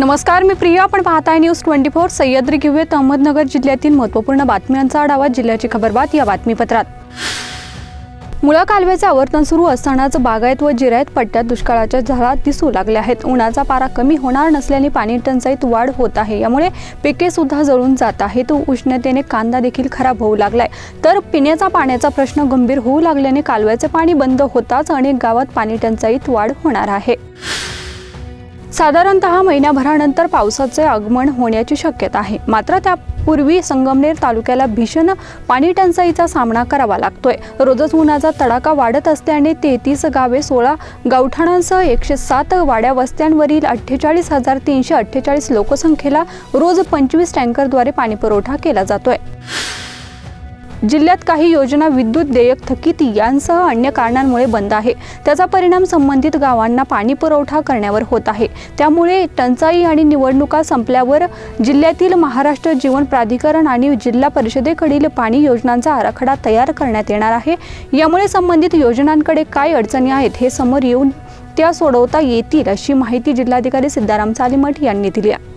नमस्कार मी प्रिया. आपण पाहताय न्यूज ट्वेंटी फोर. सह्याद्री घेऊयात अहमदनगर जिल्ह्यातील महत्त्वपूर्ण बातम्यांचा आढावा जिल्ह्याची खबरबात या बातमीपत्रात. मुळा कालव्याचे आवर्तन सुरू असतानाच बागायत व जिरायत पट्ट्यात दुष्काळाच्या झाडा दिसू लागल्या आहेत. उन्हाचा पारा कमी होणार नसल्याने पाणी टंचाईत वाढ होत आहे. यामुळे पिके सुद्धा जळून जात आहे तो उष्णतेने कांदा देखील खराब होऊ लागलाय. तर पिण्याचा पाण्याचा प्रश्न गंभीर होऊ लागल्याने कालव्याचे पाणी बंद होताच अनेक गावात पाणी टंचाईत वाढ होणार आहे. साधारणतः महिन्याभरानंतर पावसाचे आगमन होण्याची शक्यता आहे. मात्र त्यापूर्वी संगमनेर तालुक्याला भीषण पाणी टंचाईचा सामना करावा लागतोय. रोजच उन्हाचा तडाखा वाढत असल्याने तेहतीस गावे सोळा गावठाणांसह एकशे सात वाड्या वस्त्यांवरील अठ्ठेचाळीस हजार तीनशे अठ्ठेचाळीस लोकसंख्येला रोज पंचवीस टँकरद्वारे पाणीपुरवठा केला जातोय. जिल्ह्यात काही योजना विद्युत देयक थकीत यांसह अन्य कारणांमुळे बंद आहे. त्याचा परिणाम संबंधित गावांना पाणी पुरवठा करण्यावर होत आहे. त्यामुळे टंचाई आणि निवडणुका संपल्यावर जिल्ह्यातील महाराष्ट्र जीवन प्राधिकरण आणि जिल्हा परिषदेकडील पाणी योजनांचा आराखडा तयार करण्यात येणार आहे. यामुळे संबंधित योजनांकडे काय अडचणी आहेत हे समोर येऊन त्या सोडवता येतील अशी माहिती जिल्हाधिकारी सिद्धाराम सालीमठ यांनी दिली आहे.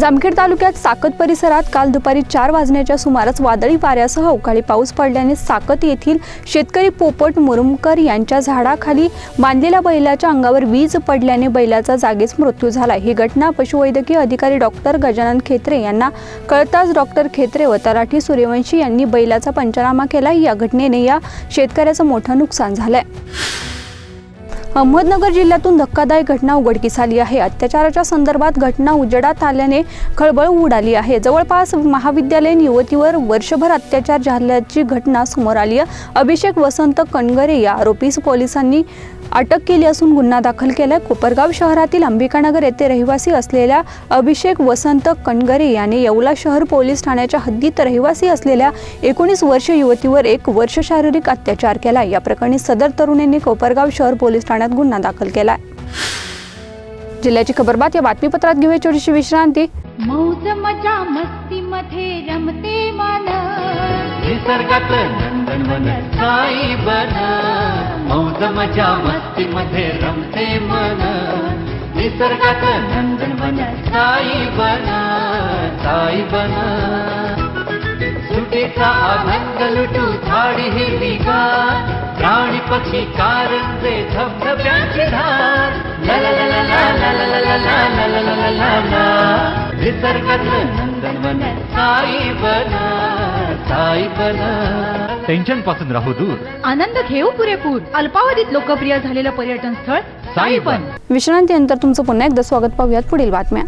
जामखेड तालुक्यात साकत परिसरात काल दुपारी चार वाजण्याच्या सुमारास वादळी वाऱ्यासह अवकाळी पाऊस पडल्याने साकत येथील शेतकरी पोपट मुरुमकर यांच्या झाडाखाली बांधलेल्या बैलाच्या अंगावर वीज पडल्याने बैलाचा जागीच मृत्यू झाला. ही घटना पशुवैद्यकीय अधिकारी डॉक्टर गजानन खेत्रे यांना कळताच डॉक्टर खेत्रे व तराठी सूर्यवंशी यांनी बैलाचा पंचनामा केला. या घटनेने या शेतकऱ्याचं मोठं नुकसान झालंय. अहमदनगर जिल्ह्यातून धक्कादायक घटना उघडकीस आली आहे. अत्याचाराच्या संदर्भात घटना उजेडात आल्याने खळबळ उडाली आहे. जवळपास महाविद्यालयीन युवतीवर वर्षभर अत्याचार झाल्याची घटना समोर आली आहे. अभिषेक वसंत कणगरे या आरोपीस पोलिसांनी अटक केली असून गुन्हा दाखल केला कोपरगाव शहरातील अंबिकानगर येथे रहिवासी असलेल्या अभिषेक वसंत कणगरे याने येवला शहर पोलीस ठाण्याच्या हद्दीत रहिवासी असलेल्या एकोणीस वर्ष युवतीवर एक वर्ष शारीरिक अत्याचार केला या प्रकरणी सदर तरुणींनी कोपरगाव शहर पोलीस ठाण्यात गुन्हा दाखल केलाय. जिल्ह्याची खबरबात या बातमीपत्रात घेऊया छोटीशी विश्रांती. मौज मजा मस्ती मध्ये रमते मन. निसर्गात नंदनवन साई बन. मौज मजा मस्ती मध्ये रमते मन. निसर्गात नंदनवन साई बन. साई बन. सुटीचा आनंद लुटू झाडी हिरवी गार प्राणी पक्षी कारंजे धबधब्याची धार ला ला ला ला ला ला ला ला ला ला ला ला ला ला ला निसर्गात नंदनवन साई बन साई बन टेन्शनपासून राहू दूर आनंद घेऊ पुरेपूर अल्पावधीत लोकप्रिय झालेलं पर्यटन स्थळ साईबन विश्रांतीनंतर तुमचं पुन्हा एकदा स्वागत पाहूयात पुढील बातम्या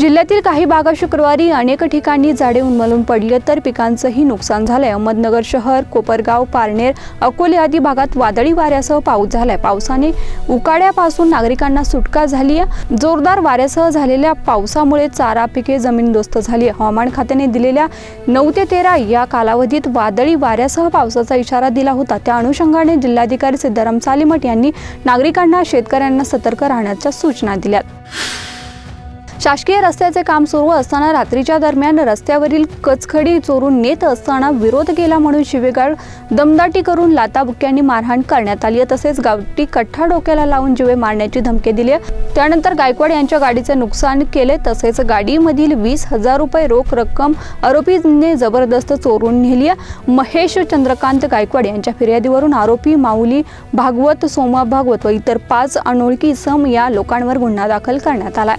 जिल्ह्यातील काही भागात शुक्रवारी अनेक ठिकाणी झाडे उन्मलून पडले तर पिकांचंही नुकसान झालंय. अहमदनगर शहर कोपरगाव पारनेर अकोले आदी भागात वादळी वाऱ्यासह पाऊस झालाय. पावसाने उकाड्यापासून नागरिकांना सुटका झाली आहे. जोरदार वाऱ्यासह झालेल्या पावसामुळे चारा पिके जमीनदोस्त झाली हवामान खात्याने दिलेल्या नऊ ते तेरा या कालावधीत वादळी वाऱ्यासह पावसाचा इशारा दिला होता. त्या अनुषंगाने जिल्हाधिकारी सिद्धाराम सालीमठ यांनी नागरिकांना शेतकऱ्यांना सतर्क राहण्याच्या सूचना दिल्या शासकीय रस्त्याचे काम सुरू असताना रात्रीच्या दरम्यान रस्त्यावरील कचखडी चोरून नेत असताना विरोध केला म्हणून शिवेगाळ दमदाटी करून लाताबुक्यांनी मारहाण करण्यात आली आहे. तसेच गावठी कठ्ठा डोक्याला लावून जीवे मारण्याची धमकी दिली आहे. त्यानंतर गायकवाड यांच्या गाडीचे नुकसान केले. तसेच गाडीमधील वीस हजार रुपये रोख रक्कम आरोपीने जबरदस्त चोरून नेली आहे. महेश चंद्रकांत गायकवाड यांच्या फिर्यादीवरून आरोपी माऊली भागवत सोमा भागवत व इतर पाच अनोळखी सम या लोकांवर गुन्हा दाखल करण्यात आलाय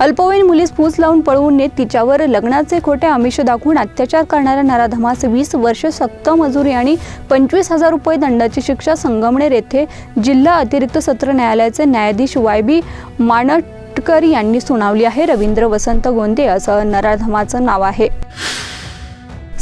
अल्पवयीन मुलीस फूस लावून पळवून नेत तिच्यावर लग्नाचे खोटे आमिष दाखवून अत्याचार करणाऱ्या नराधमास वीस वर्ष सक्त मजुरी आणि पंचवीस हजार रुपये दंडाची शिक्षा संगमनेर येथे जिल्हा अतिरिक्त सत्र न्यायालयाचे न्यायाधीश वाय बी मानटकर यांनी सुनावली आहे. रवींद्र वसंत गोंदे असं नराधमाचं नाव आहे.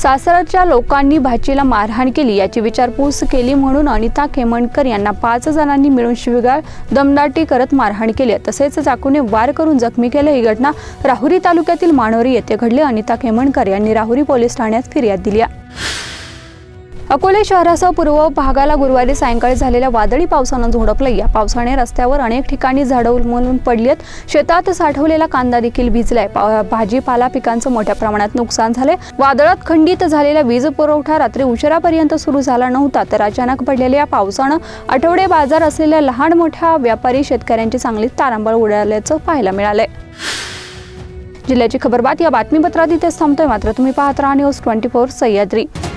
सासरच्या लोकांनी भाचीला मारहाण केली याची विचारपूस केली म्हणून अनिता खेमणकर यांना पाच जणांनी मिळून शिवगाळ दमदाटी करत मारहाण केली. तसेच चाकूने वार करून जखमी केले. ही घटना राहुरी तालुक्यातील मानोरी येथे घडली. अनिता खेमणकर यांनी राहुरी पोलीस ठाण्यात फिर्याद दिली आहे. अकोले शहरासह पूर्व भागाला गुरुवारी सायंकाळी झालेल्या वादळी पावसानं झोडपलं. या पावसाने रस्त्यावर अनेक ठिकाणी झाडं उलमलून पडली आहेत शेतात साठवलेला कांदा देखील भिजलाय. पा- भाजीपाला पिकांचं मोठ्या प्रमाणात नुकसान झाले वादळात खंडित झालेला वीज पुरवठा रात्री उशिरापर्यंत सुरू झाला नव्हता तर अचानक पडलेल्या या पावसानं आठवडे बाजार असलेल्या लहान मोठ्या व्यापारी शेतकऱ्यांची चांगली तारांबळ उडाल्याचं पाहायला मिळालंय. जिल्ह्याची खबरबात या बातमीपत्रात इथेच थांबतोय. मात्र तुम्ही पाहत राहा न्यूज ट्वेंटी फोर सह्याद्री.